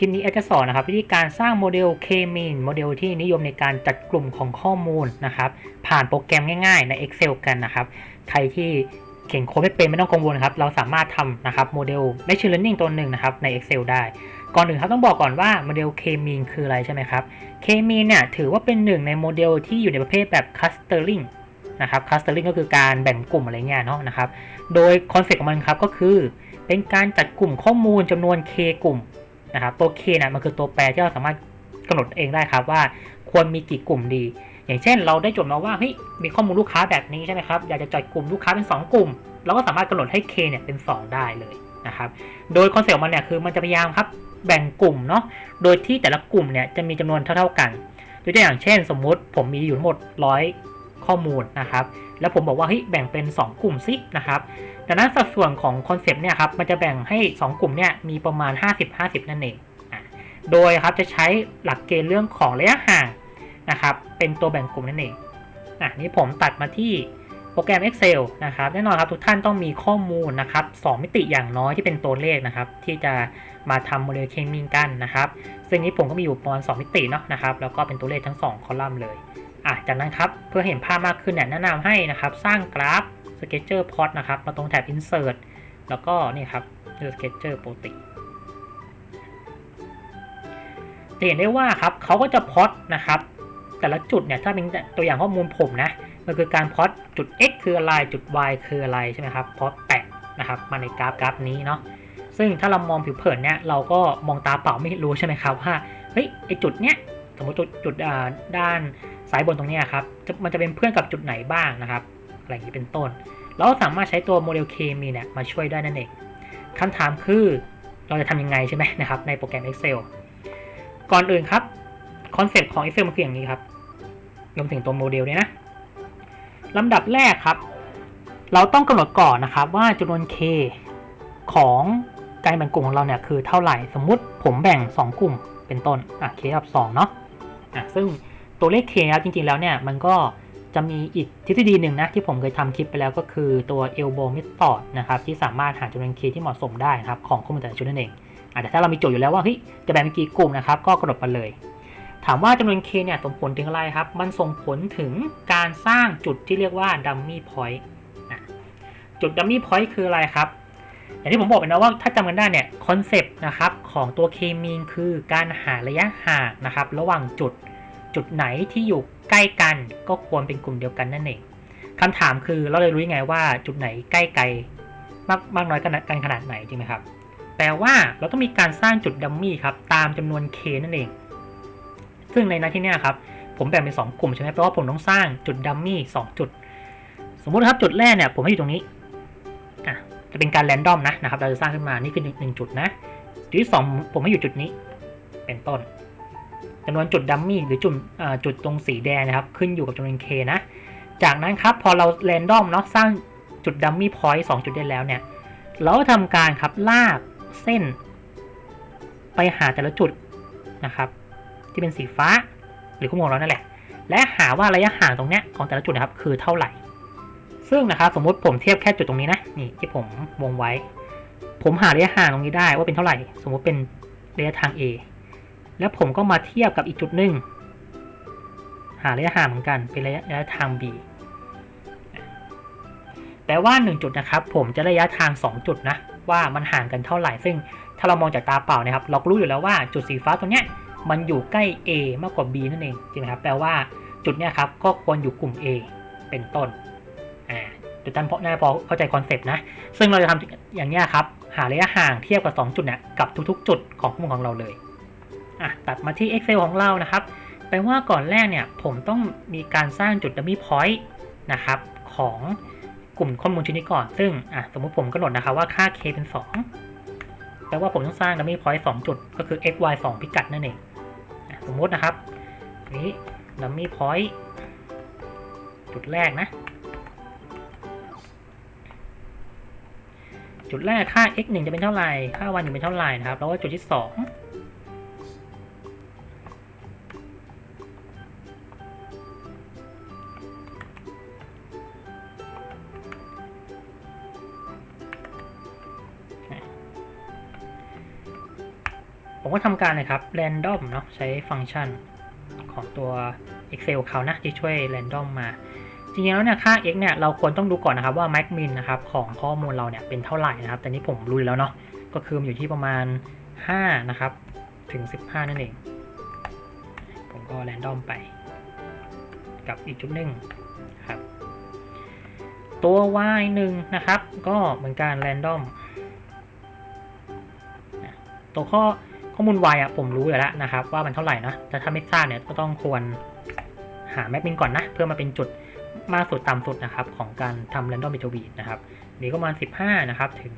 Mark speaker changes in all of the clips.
Speaker 1: คลิปนี้แอดจะสอนนะครับวิธีการสร้างโมเดล K-mean โมเดลที่นิยมในการจัดกลุ่มของข้อมูลนะครับผ่านโปรแกรมง่ายๆใน Excel กันนะครับใครที่เขียนโค้ดไม่เป็นไม่ต้องกังวลครับเราสามารถทำนะครับโมเดล Machine Learning ตัวหนึ่งนะครับใน Excel ได้ ก่อนอื่นครับต้องบอกก่อนว่าโมเดล K-mean คืออะไรใช่ไหมครับ K-mean เนี่ยถือว่าเป็นหนึ่งในโมเดลที่อยู่ในประเภทแบบ clustering นะครับ clustering ก็คือการแบ่งกลุ่มอะไรเงี้ยเนาะนะครับโดยคอนเซ็ปต์ของมันครับก็คือเป็นการจัดกลุ่มข้อมูลจำนวน K กลุ่ม นะครับตัว K นะมันคือตัวแปรที่เราสามารถกำหนดเองได้ครับว่าควรมีกี่กลุ่มดี อย่างเช่น เราได้จทย์มาว่าเฮ้ยมีข้อมูลลูกค้าแบบนี้ใช่ไหมครับอยากจะจัดกลุ่มลูกค้าเป็น 2 กลุ่ม เราก็สามารถกำหนดให้ K เนี่ยเป็น 2 ได้เลยนะครับโดยคอนเซ็ปต์มันเนี่ยคือมันจะพยายามครับแบ่งกลุ่มเนาะโดยที่แต่ละกลุ่มเนี่ยจะมีจำนวนเท่า ๆกันยกตัวอย่างเช่น สมมุติผมมีอยู่ทั้งหมดร้อย ข้อมูลนะครับ แล้วผมบอกว่าเฮ้ยแบ่งเป็น 2 กลุ่มซินะครับดังนั้นสัดส่วนของคอนเซปต์เนี่ยครับมันจะแบ่งให้ 2 กลุ่มเนี่ยมีประมาณ 50-50 นั่นเองโดยครับจะใช้หลักเกณฑ์เรื่องของระยะห่างนะครับเป็นตัวแบ่งกลุ่มนั่นเองอะนี่ผมตัดมาที่โปรแกรม Excel นะครับแน่นอนครับทุกท่านต้องมีข้อมูลนะครับ2มิติอย่างน้อยที่เป็นตัวเลขนะครับที่จะมาทำโมเดลเคมีกันนะครับซึ่งนี้ผมก็มีอยู่ประมาณ2มิติเนาะนะครับแล้วก็เป็นตัวเลขทั้ง 2 คอลัมน์เลย อะจากนั้นครับเพื่อเห็นภาพมากขึ้นเนี่ยแนะนำให้นะครับสร้างกราฟ Sketcher Plot นะครับมาตรงแถบ Insert แล้วก็นี่ครับเลือก Sketcher ปกติจะเห็นได้ว่าครับเขาก็จะพอตนะครับแต่ละจุดเนี่ยถ้าเป็นตัวอย่างข้อมูลผมนะมันคือการพอตจุด x คืออะไรจุด y คืออะไรใช่ไหมครับพอตแปะนะครับมาในกราฟกราฟนี้เนาะซึ่งถ้าเรามองผิวเผินเนี่ยเราก็มองตาเปล่าไม่รู้ใช่ไหมครับว่าเฮ้ยไอจุดเนี้ย สมมติจุดจุดด้านซ้ายบนตรงนี้ครับมันจะเป็นเพื่อนกับจุดไหนบ้างนะครับอะไรอย่างนี้เป็นต้น เราสามารถใช้ตัวโมเดลเคมีเนี่ยมาช่วยได้นั่นเองคำถามคือเราจะทำยังไงใช่ไหมนะครับในโปรแกรม Excel ก่อนอื่นครับคอนเซ็ปต์ของ Excel มันคืออย่างนี้ครับรวมถึงตัวโมเดลเนี่ยนะลำดับแรกครับ เราต้องกำหนดก่อนนะครับว่าจำนวน K ของการแบ่งกลุ่มของเราเนี่ยคือเท่าไหร่ สมมุติผมแบ่ง 2 กลุ่มเป็นต้น อะ K กับ2เนาะ อะซึ่งตัวเลข K ครับจริงๆแล้วเนี่ยมันก็จะมีอีกทฤษฎีหนึ่งนะที่ผมเคยทำคลิปไปแล้วก็คือตัว elbow method นะครับที่สามารถหาจำนวน K ที่เหมาะสมได้นะครับของข้อมูลแต่ละชุดนั่นเองอแต่ถ้าเรามีโจทย์อยู่แล้วว่าเฮ้ยจะแบ่งเป็นกี่กลุ่มนะครับก็กำหนดไปเลย ถามว่าจำนวน K เนี่ยส่งผลถึงอะไรครับ มันส่งผลถึงการสร้างจุดที่เรียกว่า dummy point จุด dummy point คืออะไรครับ อย่างที่ผมบอกไปนะว่าถ้าจำกันได้เนี่ยคอนเซปต์นะครับของตัว K mean คือการหาระยะห่างนะครับระหว่างจุดจุดไหนที่อยู่ใกล้กันก็ควรเป็นกลุ่มเดียวกันนั่นเองคำถามคือเราเลยรู้ยังไงว่าจุดไหนใกล้ไกลมากมากน้อยกันกันขนาดไหนจริงไหมครับแปลว่าเราต้องมีการสร้างจุดดัมมี่ครับตามจำนวน K นั่นเอง ซึ่งในน้าที่นี้ครับผมแบ่งเป็น 2 กลุ่มใช่ไหมแปลว่าผมต้องสร้างจุดดัมมี่2จุด สมมุติครับจุดแรกเนี่ยผมให้อยู่ตรงนี้ จะเป็นการแรนดอมนะนะครับ เราจะสร้างขึ้นมา นี่คือหนึ่งจุดนะจุดที่2ผมให้อยู่จุดนี้ เป็นต้นจำนวนจุดดัมมี่หรือจุดจุดตรงสีแดงนะครับ ขึ้นอยู่กับจำนวน K นะ จากนั้นครับพอเราแรนดอมเนาะสร้างจุดดัมมี่พอยต์สจุดได้แล้วเนี่ย เราก็ทำการครับลากเส้น ไปหาแต่ละจุดนะครับ ที่เป็นสีฟ้าหรือคู่มองเรานั่นแหละ และหาว่าระยะห่างตรงเนี้ยของแต่ละจุดนะครับคือเท่าไหร่ ซึ่งนะครับสมมุติผมเทียบแค่จุดตรงนี้นะนี่ที่ผมวงไว้ ผมหาระยะห่างตรงนี้ได้ว่าเป็นเท่าไหร่ สมมุติเป็นระยะทาง A แล้วผมก็มาเทียบกับอีกจุดหนึ่งหาระยะห่างเหมือนกันเป็นระยะระยะทาง B แปลว่า 1 จุดนะครับ ผมจะระยะทาง 2 จุดนะ ว่ามันห่างกันเท่าไหร่ ซึ่งถ้าเรามองจากตาเปล่านะครับ เรารู้อยู่แล้วว่าจุดสีฟ้าตัวเนี้ยมันอยู่ใกล้ A มากกว่า B นั่นเองจริงไหมครับแปลว่าจุดเนี้ยครับก็ควรอยู่กลุ่ม A เป็นต้น ทุกท่านพอน่าพอเข้าใจคอนเซปต์นะ ซึ่งเราจะทำอย่างนี้ครับ หาระยะห่างเทียบกับ 2 จุดเนี่ยกับทุกๆ จุดของข้อมูลของเราเลยอะตัดมาที่ Excel ของเรานะครับแปลว่าก่อนแรกเนี่ยผมต้องมีการสร้างจุด dummy point นะครับของกลุ่มข้อมูลชิ้นนี้ก่อน ซึ่งอะสมมติผมกำหนดนะครับว่าค่า k เป็น 2 แปลว่าผมต้องสร้าง dummy point 2จุด ก็คือ x y 2 พิกัดนั่นเองสมมตินะครับนี้ dummy point จุดแรกนะ จุดแรกค่า x 1จะเป็นเท่าไหร่ ค่า y 1เป็นเท่าไหร่นะครับ แล้วว่าจุดที่ 2 ผมก็ทำการเลยครับ random เนาะใช้ฟังก์ชันของตัว Excel เขานะที่ช่วย random มา จริงๆแล้วเนี่ยค่า x เนี่ยเราควรต้องดูก่อนนะครับว่า max min นะครับของข้อมูลเราเนี่ยเป็นเท่าไหร่นะครับ แต่นี้ผมรู้อยู่แล้วเนาะก็คืออยู่ที่ประมาณ 5 นะครับ ถึง 15 นั่นเอง ผมก็ random ไป กับอีกจุดหนึ่งครับ ตัว y 1นะครับ ก็เหมือนการ random นะตัวข้อข้อมูล y อะผมรู้อยู่แล้วนะครับ ว่ามันเท่าไหร่นะแต่ถ้าไม่ทราบเนี่ยก็ต้องควรหาแมปมินก่อนนะ เพื่อมาเป็นจุด มากสุดต่ำสุดนะครับของการทำ random b i t w e e t นะครับนี่ก็ประมาณ 15 นะครับถึง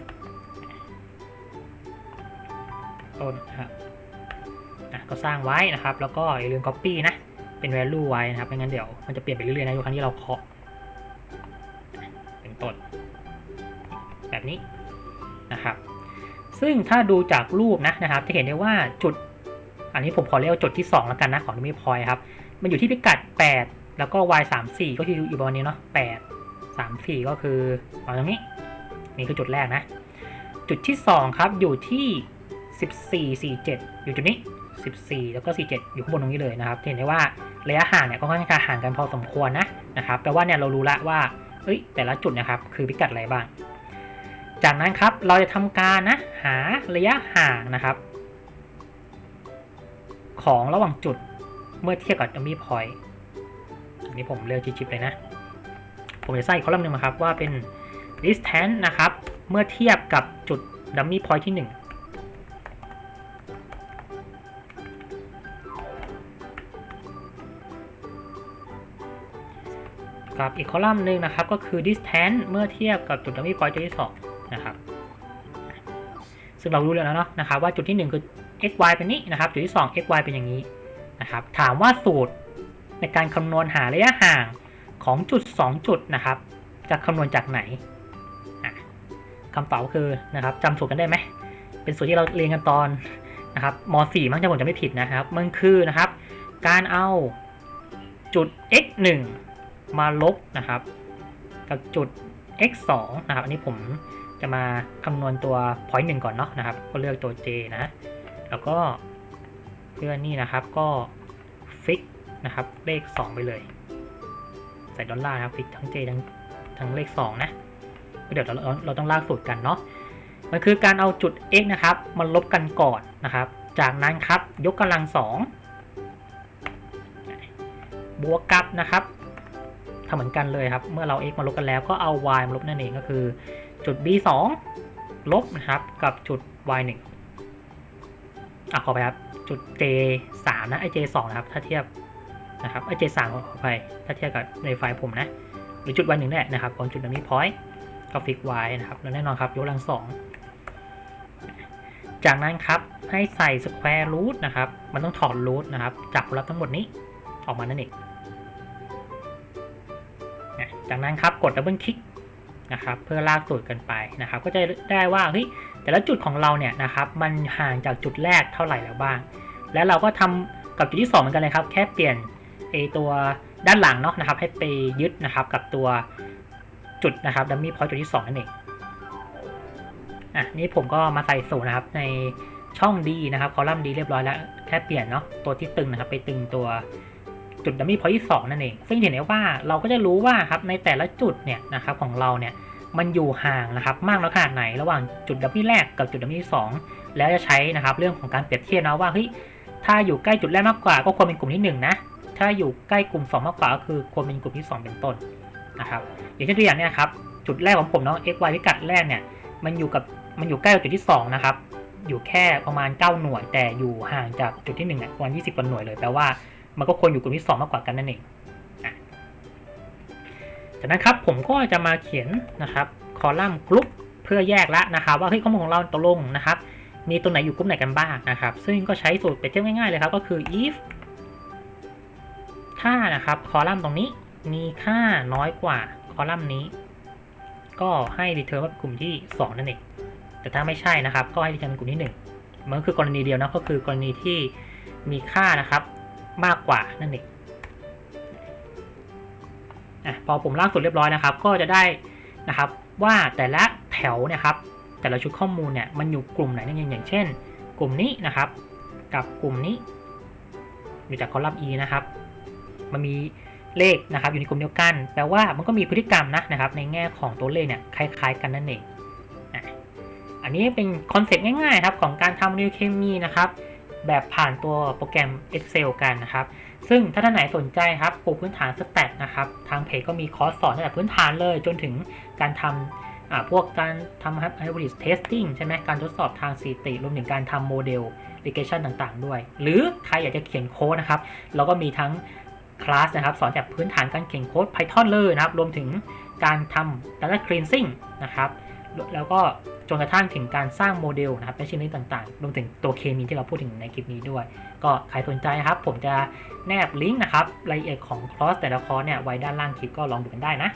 Speaker 1: 50 ต้นนะครับอะก็สร้างไว้นะครับ แล้วก็อย่าลืม copy นะ เป็น value ไว้นะครับไม่งั้นเดี๋ยวมันจะเปลี่ยนไปเรื่อยๆนะทุกครั้งที่เราเคาะเป็นต้น แบบนี้นะครับ ซึ่งถ้าดูจากรูปนะนะครับ จะเห็นได้ว่าจุด อันนี้ผมขอเรียกว่าจุดที่2แล้วกันนะของที่มีพอยครับ มันอยู่ที่พิกัด 8 แล้วก็ y 3 4ก็คืออยู่ประมาณนี้เนาะ8 3 4 ก็คือประมาตรงนี้ นี่คือจุดแรกนะ จุดที่ 2 ครับอยู่ที่ 14 47 อยู่จุดนี้ 14 แล้วก็ 47 อยู่ข้างบนตรงนี้เลยนะครับเห็นได้ว่าระยะห่างเนี่ยก็ค่อนข้างห่างกันพอสมควรนะนะครับแปลว่าเนี่ยเรารู้ละว่าเอ้ยแต่ละจุดนะครับคือพิกัดอะไรบ้าง จากนั้นครับเราจะทำการนะหาระยะห่างนะครับ ของระหว่างจุด มื่อเทียบกับ dummy point อันนี้ผมเลือกชิปๆเลยนะ ผมจะใส่คอลัมน์หนึ่งมาครับว่าเป็น distance นะครับ เมื่อเทียบกับจุด dummy point ที่ 1กับอีกคอลัมน์หนึ่งนะครับ ก็คือ distance เมื่อเทียบกับจุด dummy point จุดที่2นะครับ ซึ่งเรารู้แล้วเนาะนะครับว่าจุดที่ 1 คือ x y เป็นนี้นะครับ จุดที่ 2 x y เป็นอย่างนี้ นะครับ ถามว่าสูตรในการคำนวณหาระยะห่างของจุด 2 จุดนะครับ จะคำนวณจากไหนคำตอบคือนะครับจำสูตรกันได้ไหม เป็นสูตรที่เราเรียนกันตอนนะครับม .4 มั้งถ้าผมจะไม่ผิดนะครับ มันคือนะครับ การเอาจุด x 1มาลบนะครับ กับจุด x 2นะครับ อันนี้ผมจะมาคำนวณตัว point 1ก่อนเนาะนะครับ ก็เลือกตัว j นะ แล้วก็ เพื่อนี่นะครับก็ฟิกนะครับเลข 2 ไปเลย ใส่ดอลลาร์นะครับฟิกทั้ง j ทั้งทั้งเลข 2 นะเดี๋ยวเราเราต้องลากสูตรกันเนาะมันคือการเอาจุด x นะครับมาลบกันก่อนนะครับ จากนั้นครับยกกำลัง 2 บวกกับนะครับทำเหมือนกันเลยครับ เมื่อเรา x มาลบกันแล้วก็เอา y มาลบนั่นเองก็คือ จุด b 2ลบนะครับกับจุด y 1 อะขอไปครับ จุด j 3นะไอ j 2นะครับ ถ้าเทียบนะครับไอ j 3ขอไปถ้าเทียบกับในไฟล์ผมนะ หรือจุด y 1นี่แหละนะครับของจุดนี้ point ก็ฟิก y นะครับ แล้วแน่นอนครับ ยกกำลัง2จากนั้นครับให้ใส่ square root นะครับ มันต้องถอด root นะครับ จากผลลัพธ์ทั้งหมดนี้ออกมานั่นเองจากนั้นครับกด double click นะครับเพื่อลากสูตรกันไปนะครับ ก็จะได้ว่าเฮ้ยแต่ละจุดของเราเนี่ยนะครับมันห่างจากจุดแรกเท่าไหร่แล้วบ้าง แล้วเราก็ทำกับจุดที่2เหมือนกันเลยครับ แค่เปลี่ยนไอตัวด้านหลังเนาะนะครับ ให้ไปยึดนะครับกับตัวจุดนะครับดัมมี่พอยต์จุดที่2นั่นเองอะนี่ผมก็มาใส่สูตรนะครับในช่องดีนะครับคอลัมน์ดีเรียบร้อยแล้วแค่เปลี่ยนเนาะตัวที่ตึงนะครับ ไปตึงตัวจุดดัมมี่พอยต์ที่2นั่นเอง ซึ่งเห็นได้ว่าเราก็จะรู้ว่าครับในแต่ละจุดเนี่ยนะครับของเราเนี่ย มันอยู่ห่างนะครับมากน้อยขนาดไหนระหว่างจุดดัมมี่แรกกับจุดดัมมี่ที่2แล้วจะใช้นะครับเรื่องของการเปรียบเทียบนะว่าเฮ้ยถ้าอยู่ใกล้จุดแรกมากกว่าก็ควรเป็นกลุ่มที่ 1 นะ ถ้าอยู่ใกล้กลุ่ม 2 มากกว่าก็คือควรเป็นกลุ่มที่ 2 เป็นต้นนะครับอย่างเช่นตัวอย่างเนี่ยครับจุดแรกของผมเนาะ x y พิกัดแรกเนี่ยมันอยู่กับมันอยู่ใกล้กับจุดที่ 2 นะครับ อยู่แค่ประมาณ 9 หน่วย แต่อยู่ห่างจากจุดที่1นี่ยประมาณ20กว่าหน่วยเลยแปลว่ามันก็ควรอยู่กลุ่มที่ 2 มากกว่ากันนั่นเอง จากนั้นครับผมก็จะมาเขียนนะครับคอลัมน์กรุ๊ปเพื่อแยกละนะครับ ว่าเฮ้ยข้อมูลของเราตกลงนะครับ มีตัวไหนอยู่กลุ่มไหนกันบ้างนะครับ ซึ่งก็ใช้สูตรเปรียบเทียบง่ายๆเลยครับก็คือ if ถ้านะครับคอลัมน์ตรงนี้มีค่าน้อยกว่าคอลัมน์นี้ ก็ให้รีเทิร์นว่ากลุ่มที่ 2 นั่นเองแต่ถ้าไม่ใช่นะครับ ก็ให้รีเทิร์นกลุ่มที่ 1 มันก็คือกรณีเดียวนะก็คือกรณีที่มีค่านะครับมากกว่านั่นเอง อะพอผมลากสุดเรียบร้อยนะครับ ก็จะได้นะครับว่าแต่ละแถวเนี่ยครับ แต่ละชุดข้อมูลเนี่ยมันอยู่กลุ่มไหนนั่นเองอย่างเช่น กลุ่มนี้นะครับ กับกลุ่มนี้ อยู่จากคอลัมน์ E นะครับ มันมีเลขนะครับ อยู่ในกลุ่มเดียวกันแปลว่ามันก็มีพฤติกรรมนะนะครับ ในแง่ของตัวเลขเนี่ยคล้ายๆ กันนั่นเองอันนี้เป็นคอนเซ็ปต์ง่ายๆครับของการทำนิวเคมีนะครับแบบผ่านตัวโปรแกรม Excel กันนะครับ ซึ่งถ้าท่านไหนสนใจครับปูพื้นฐานสแตทนะครับทางเพจก็มีคอร์สสอนตั้งแต่พื้นฐานเลย จนถึงการทำอ่าพวกการทำ hybrid testing ใช่ไหมการทดสอบทางสถิติรวมถึงการทำโมเดล regression ต่างๆ ด้วย หรือใครอยากจะเขียนโค้ดนะครับเราก็มีทั้งคลาสนะครับสอนจากพื้นฐานการเขียนโค้ด Python เลยนะครับ รวมถึงการทำ data cleansing นะครับ แล้วก็ นกระทั่งถึงการสร้างโมเดลนะครับในชิ้นนี้ต่างๆ รวมถึงตัวเคมีที่เราพูดถึงในคลิปนี้ด้วย ก็ใครสนใจนะครับ ผมจะแนบลิงก์นะครับรายละเอียดของคลอสแต่ละคอร์สเนี่ยไว้ด้านล่างคลิปก็ลองดูกันได้นะ